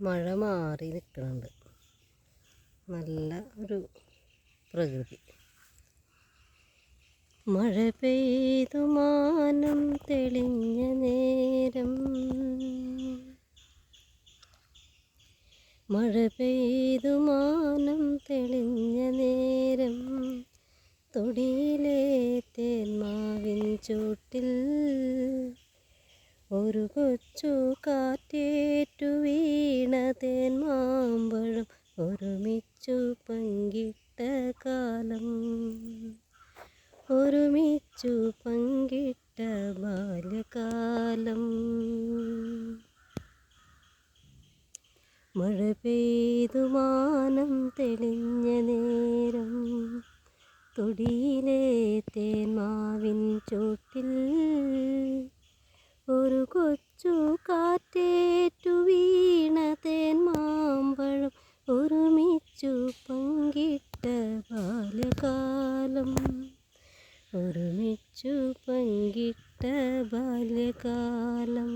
മഴ മാറി നിൽക്കുന്നുണ്ട്. നല്ല ഒരു പ്രകൃതി. മഴ പെയ്തു മാനം തെളിഞ്ഞ നേരം. മഴ പെയ്തു മാനം തെളിഞ്ഞ നേരം. തൊടിയിലെ തേന്മാവിൻ ചൂട്ടിൽ ഒരു കൊച്ചു കാറ്റേറ്റു വീണതേൻ മാമ്പഴം ഒരുമിച്ചു പങ്കിട്ട കാലം. ഒരുമിച്ചു പങ്കിട്ട ബാല്യകാലം. മഴ പെയ്തു മാനം തെളിഞ്ഞ നേരം തൊടിയിലെ തേന്മാവിൻ ചോട്ടിൽ ഒരു കൊച്ചു കാറ്റേറ്റു വീണ തേൻ മാമ്പഴം ഒരുമിച്ചു പങ്കിട്ട ബാല്യകാലം. ഒരുമിച്ചു പങ്കിട്ട ബാല്യകാലം.